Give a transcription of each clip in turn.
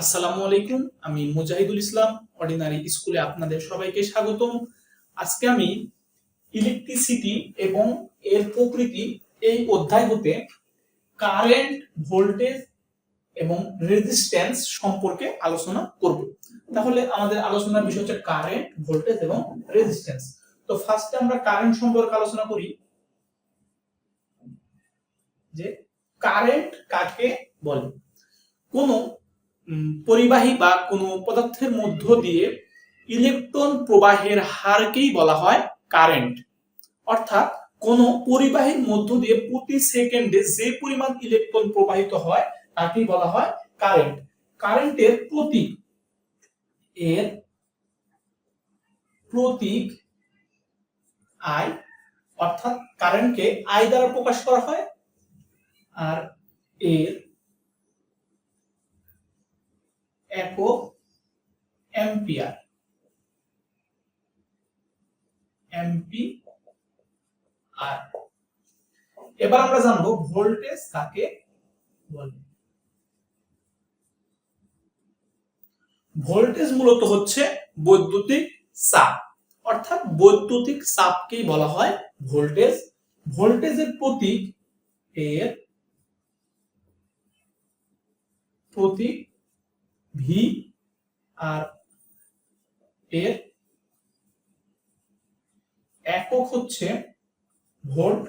আসসালামু আলাইকুম, আমি মুজাহিদুল ইসলাম অর্ডিনারি স্কুলে আপনাদের সবাইকে স্বাগতম। আজকে আমি ইলেকট্রিসিটি এবং এর প্রকৃতি এই অধ্যায় হতে কারেন্ট ভোল্টেজ এবং রেজিস্ট্যান্স সম্পর্কে আলোচনা করব। তাহলে আমাদের আলোচনার বিষয় হচ্ছে কারেন্ট ভোল্টেজ এবং রেজিস্ট্যান্স তো ফার্স্টে আমরা কারেন্ট সম্পর্কে আলোচনা করি। যে কারেন্ট কাকে বলে? কোনো পরিবাহী বা কোনো পদার্থের মধ্য দিয়ে ইলেকট্রন প্রবাহের হারকেই বলা হয় কারেন্ট। অর্থাৎ কোন পরিবাহীর মধ্য দিয়ে প্রতি সেকেন্ডে যে পরিমাণ ইলেকট্রন প্রবাহিত হয়, তাকেই বলা হয় কারেন্ট। কারেন্টের প্রতীক এর প্রতীক আই, অর্থাৎ কারেন্টকে আই দ্বারা প্রকাশ করা হয়, আর এর একক অ্যাম্পিয়ার এমপি আর এবার আমরা জানব ভোল্টেজ কাকে বলে। ভোল্টেজ মূলত হচ্ছে বৈদ্যুতিক চাপ। অর্থাৎ বৈদ্যুতিক চাপকেই বলা হয় ভোল্টেজ। ভোল্টেজের প্রতীক এর প্রতীক ভি আর এর একক হচ্ছে ভোল্ট।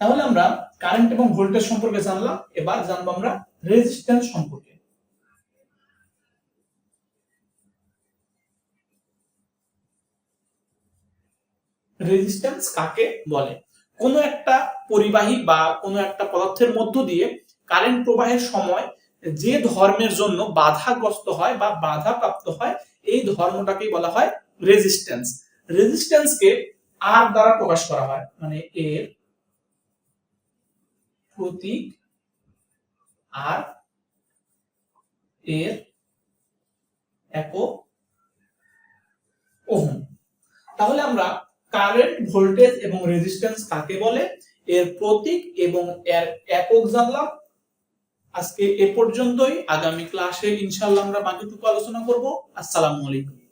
তাহলে আমরা কারেন্ট এবং ভোল্টেজ সম্পর্কে জানলাম, এবার জানব আমরা রেজিস্ট্যান্স সম্পর্কে। রেজিস্ট্যান্স কাকে বলে? কোনো একটা পরিবাহী বা কোনো একটা পদার্থের মধ্য দিয়ে কারেন্ট প্রবাহের সময় যে ধর্মের জন্য বাধাগ্রস্ত হয় বা বাধা প্রাপ্ত হয়, এই ধর্মটাকেই বলা হয় রেজিস্ট্যান্স রেজিস্ট্যান্সকে আর দ্বারা প্রকাশ করা হয়? মানে এর প্রতীক, আর এর একক ওহম। তাহলে আমরা কারেন্ট ভোল্টেজ এবং রেজিস্ট্যান্স কাকে বলে? এর প্রতীক এবং এর একক জানলাম। আজকে এ পর্যন্তই। আগামী ক্লাসে ইনশাল্লাহ আমরা বাকিটুকু আলোচনা করব। আসসালামু আলাইকুম।